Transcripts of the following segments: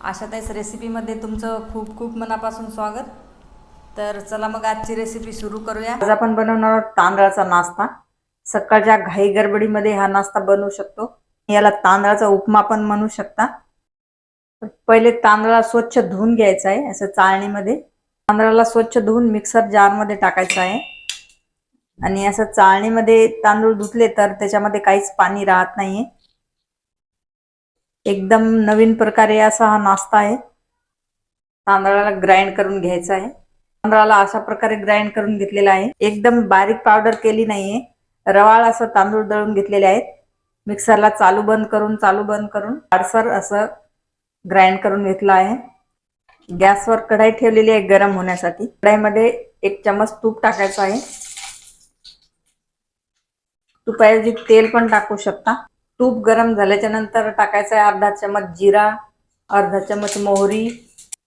आशाताईस रेसिपीमध्ये तुमचं खूप खूप मनापासून स्वागत. तर चला मग आजची रेसिपी सुरू करूया. आज आपण बनवणार आहोत तांदळाचा नाश्ता. सकाळच्या घाई गडबडीमध्ये हा नाश्ता बनवू शकतो. याला तांदळाचा उपमा पण म्हणू शकता. पहिले तांदळा स्वच्छ धुवून घ्यायचा आहे असं चाळणीमध्ये. तांदळाला स्वच्छ धुवून मिक्सर जारमध्ये टाकायचं आहे. आणि असं चाळणीमध्ये तांदूळ धुतले तर त्याच्यामध्ये काहीच पाणी राहत नाहीये. एकदम नवीन प्रकारे असा हा नाश्ता आहे. तांदळाला ग्राइंड करून घ्यायचा आहे. तांदळाला अशा प्रकारे ग्राइंड करून घेतलेला आहे. एकदम बारीक पावडर केली नाहीये. रवाळ असं तांदूळ दळून घेतलेले आहेत. मिक्सरला चालू बंद करून चालू बंद करून आडसर असं ग्राइंड करून घेतलं आहे. गॅसवर कढाई ठेवलेली आहे गरम होण्यासाठी. कढाईमध्ये एक चमच तूप टाकायचं आहे. तुपाऐवजी तेल पण टाकू शकता. तूप गरम झाल्याच्यानंतर टाकायचं आहे अर्धा चमच जिरा अर्धा चमच मोहरी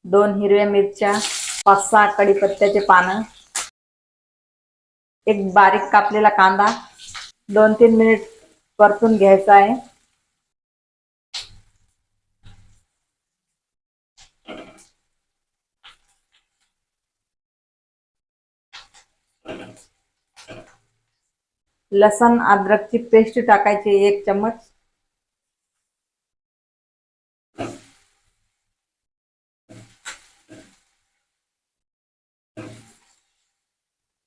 दोन हिरव्या मिरच्या पाच सहा कढीपत्त्याचे पानं एक बारीक कापलेला कांदा दोन तीन मिनिट परतून घ्यायचा आहे. लसण अद्रकची पेस्ट टाकायची एक चम्मच.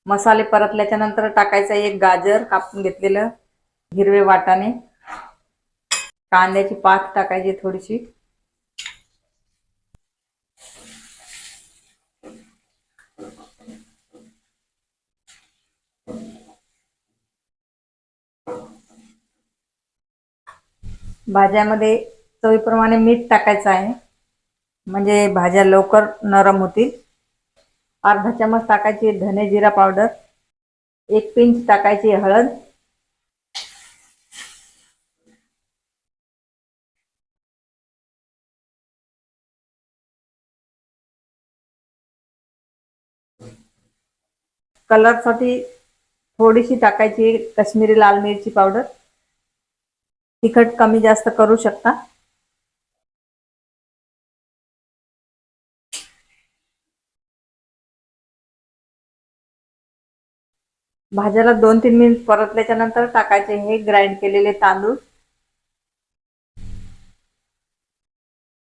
मसाले परतल्याच्या नंतर टाकायचं एक गाजर कापून घेतलेलं हिरवे वाटाणे. कांद्याची पात टाकायची थोडीशी. भाज्यामध्ये चवीप्रमाणे मीठ टाकायचं आहे. म्हणजे भाज्या लवकर नरम होतील. अर्धा चमच टाकायची धने जिरा पावडर. एक पिंच टाकायची हळद. कलरसाठी थोडीशी टाकायची काश्मीरी लाल मिरची पावडर. तिखट कमी जास्त करू शकता. भाज्याला दोन तीन मिनिट परतल्याच्या नंतर टाकायचे हे ग्राइंड केलेले तांदूळ.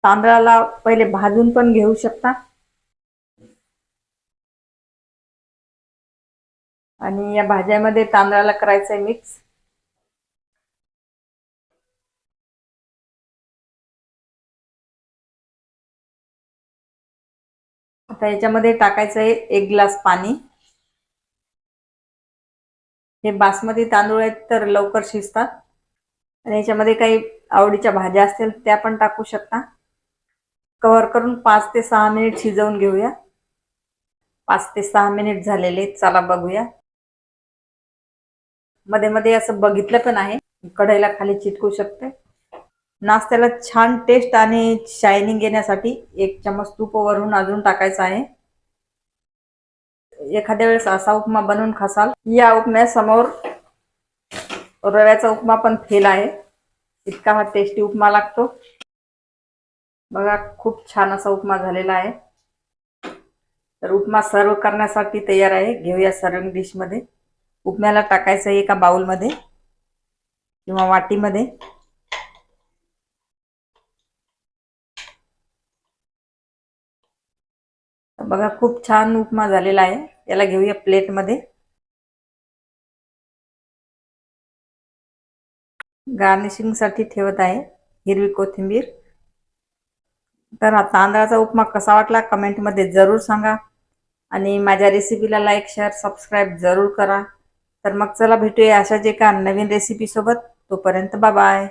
तांदळाला पहिले भाजून पण घेऊ शकता. आणि या भाज्यामध्ये तांदळाला करायचंय मिक्स आता याच्यामध्ये टाकायचं आहे एक ग्लास पाणी. हे बासमती तांदूळ आहेत तर लवकर शिजतात. आणि याच्यामध्ये काही आवडीच्या भाज्या असतील त्या पण टाकू शकता. कव्हर करून पाच ते सहा मिनिट शिजवून घेऊया. पाच ते सहा मिनिट झालेले चला बघूया. मध्ये मध्ये असं बघितलं पण आहे कढईला खाली चिटकू शकते. नाश्त्याला छान टेस्ट आणि शायनिंग येण्यासाठी एक चमच तूप वरून अजून टाकायचं आहे. एखाद्या वेळेस असा उपमा बनवून खासाल. या उपम्यासमोर रव्याचा उपमा पण फेल आहे. इतका हा टेस्टी उपमा लागतो. बघा खूप छान असा उपमा झालेला आहे. तर उपमा सर्व करण्यासाठी तयार आहे. घेऊया सर्विंग डिशमध्ये उपम्याला टाकायचं एका बाउलमध्ये किंवा वाटीमध्ये. बघा खूप छान उपमा झालेला आहे. याला घेऊया प्लेटमध्ये गार्निशिंगसाठी ठेवत आहे हिरवी कोथिंबीर. तर हा तांदळाचा उपमा कसा वाटला कमेंटमध्ये जरूर सांगा. आणि माझ्या रेसिपीला लाईक शेअर सबस्क्राईब जरूर करा. तर मग चला भेटूया अशाच एका नवीन रेसिपीसोबत तोपर्यंत बाय